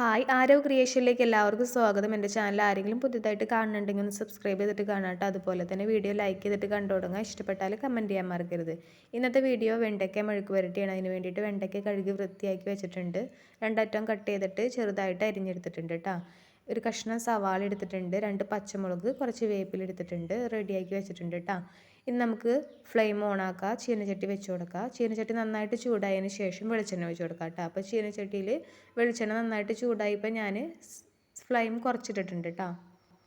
Hi ആരോ ക്രിയേഷനിലേക്ക് എല്ലാവർക്കും സ്വാഗതം. എന്റെ ചാനൽ ആരെങ്കിലും പുതിയതായിട്ട് കാണുന്നുണ്ടെങ്കിൽ ഒന്ന് സബ്സ്ക്രൈബ് ചെയ്തിട്ട് കാണാട്ടോ അതുപോലെ തന്നെ വീഡിയോ ലൈക്ക് ചെയ്തിട്ട് കണ്ടു തുടങ്ങുക ഇഷ്ടപ്പെട്ടാൽ കമന്റ് ചെയ്യാൻ മറക്കരുത്. ഇന്നത്തെ വീഡിയോ വെണ്ടയ്ക്ക മെഴുക്ക് വരട്ടിയാണ് അതിന് വേണ്ടിയിട്ട് വെണ്ടയ്ക്ക കഴുകി വൃത്തിയാക്കി വെച്ചിട്ടുണ്ട്. രണ്ടറ്റം കട്ട് ചെയ്തിട്ട് ചെറുതായിട്ട് അരിഞ്ഞെടുത്തിട്ടുണ്ട് കേട്ടോ. ഒരു കഷ്ണം സവാള എടുത്തിട്ടുണ്ട് രണ്ട് പച്ചമുളക് കുറച്ച് വേപ്പില എടുത്തിട്ടുണ്ട് റെഡിയാക്കി വെച്ചിട്ടുണ്ട് കേട്ടോ ഇനി നമുക്ക് ഫ്ലെയിം ഓൺ ആക്കുക ചീനച്ചട്ടി വെച്ച് കൊടുക്കുക ചീനച്ചട്ടി നന്നായിട്ട് ചൂടായതിന് ശേഷം വെളിച്ചെണ്ണ വെച്ച് കൊടുക്കുക കേട്ടോ അപ്പോൾ ചീനച്ചട്ടിയിൽ വെളിച്ചെണ്ണ നന്നായിട്ട് ചൂടായപ്പോൾ ഞാൻ ഫ്ലെയിം കുറച്ചിട്ടിട്ടുണ്ട് കേട്ടോ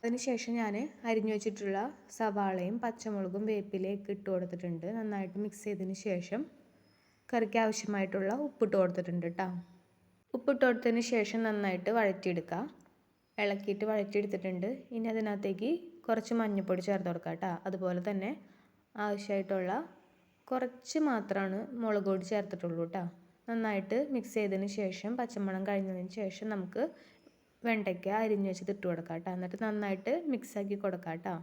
അതിന് ശേഷം ഞാൻ അരിഞ്ഞു വെച്ചിട്ടുള്ള സവാളയും പച്ചമുളകും വേപ്പിലയൊക്കെ ഇട്ട് കൊടുത്തിട്ടുണ്ട്. നന്നായിട്ട് മിക്സ് ചെയ്തതിന് ശേഷം കറിക്ക് ആവശ്യമായിട്ടുള്ള ഉപ്പിട്ട് കൊടുത്തിട്ടുണ്ട് കേട്ടോ ഉപ്പിട്ട് കൊടുത്തതിന് ശേഷം നന്നായിട്ട് വഴറ്റിയെടുക്കുക ഇളക്കിയിട്ട് വഴറ്റിയെടുത്തിട്ടുണ്ട്. ഇനി അതിനകത്തേക്ക് കുറച്ച് മഞ്ഞൾപ്പൊടി ചേർത്ത് കൊടുക്കുക കേട്ടോ. അതുപോലെ തന്നെ ആവശ്യമായിട്ടുള്ള കുറച്ച് മാത്രമാണ് മുളക് പൊടി ചേർത്തിട്ടുള്ളൂ കേട്ടോ. നന്നായിട്ട് മിക്സ് ചെയ്തതിന് ശേഷം പച്ചമണം കഴിഞ്ഞതിന് ശേഷം നമുക്ക് വെണ്ടയ്ക്ക അരിഞ്ഞ് വെച്ച് ഇട്ട് കൊടുക്കാം കേട്ടോ. എന്നിട്ട് നന്നായിട്ട് മിക്സാക്കി കൊടുക്കാം കേട്ടോ.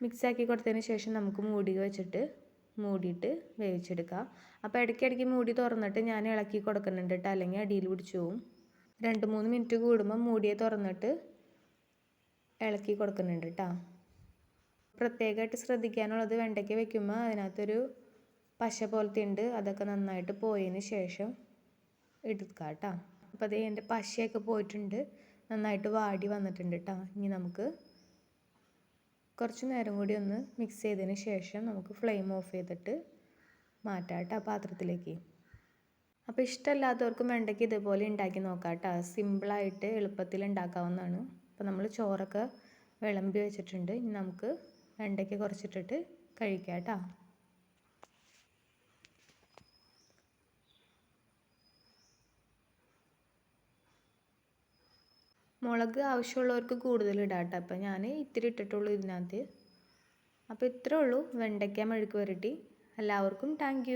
മിക്സാക്കി കൊടുത്തതിന് ശേഷം നമുക്ക് മൂടി വെച്ചിട്ട് മൂടിയിട്ട് വേവിച്ചെടുക്കാം. അപ്പോൾ ഇടയ്ക്കിടയ്ക്ക് മൂടി തുറന്നിട്ട് ഞാൻ ഇളക്കി കൊടുക്കുന്നുണ്ട് കേട്ടോ. അല്ലെങ്കിൽ അടിയിൽ പിടിച്ചു പോവും. രണ്ട് മൂന്ന് മിനിറ്റ് കൂടുമ്പോൾ മൂടിയെ തുറന്നിട്ട് ഇളക്കി കൊടുക്കുന്നുണ്ട് കേട്ടോ പ്രത്യേകമായിട്ട് ശ്രദ്ധിക്കാനുള്ളത് വെണ്ടയ്ക്ക വെക്കുമ്പോൾ അതിനകത്തൊരു പശ പോലത്തെ ഉണ്ട് അതൊക്കെ നന്നായിട്ട് പോയതിന് ശേഷം എടുക്കുക കേട്ടോ അപ്പോൾ അതേ എന്റെ പശയൊക്കെ പോയിട്ടുണ്ട് നന്നായിട്ട് വാടി വന്നിട്ടുണ്ട് കേട്ടോ ഇനി നമുക്ക് കുറച്ച് നേരം കൂടി ഒന്ന് മിക്സ് ചെയ്തതിന് ശേഷം നമുക്ക് ഫ്ലെയിം ഓഫ് ചെയ്തിട്ട് മാറ്റാം കേട്ടോ പാത്രത്തിലേക്ക്. അപ്പോൾ ഇഷ്ടമല്ലാത്തവർക്കും വേണ്ടെങ്കിൽ ഇതുപോലെ ഉണ്ടാക്കി നോക്കാം കേട്ടോ സിമ്പിളായിട്ട് എളുപ്പത്തിൽ ഉണ്ടാക്കാവുന്നതാണ് അപ്പോൾ നമ്മൾ ചോറൊക്കെ വിളമ്പി വെച്ചിട്ടുണ്ട്. ഇനി നമുക്ക് വെണ്ടയ്ക്ക് കുറച്ചിട്ടിട്ട് കഴിക്കാം കേട്ടോ മുളക് ആവശ്യമുള്ളവർക്ക് കൂടുതൽ ഇടാട്ടോ. കേട്ടോ അപ്പോൾ ഞാൻ ഇത്തിരി ഇട്ടിട്ടുള്ളൂ ഇതിനകത്ത്. അപ്പോൾ ഇത്രേ ഉള്ളൂ. വെണ്ടയ്ക്ക മെഴുക്ക് വരട്ടി എല്ലാവർക്കും താങ്ക്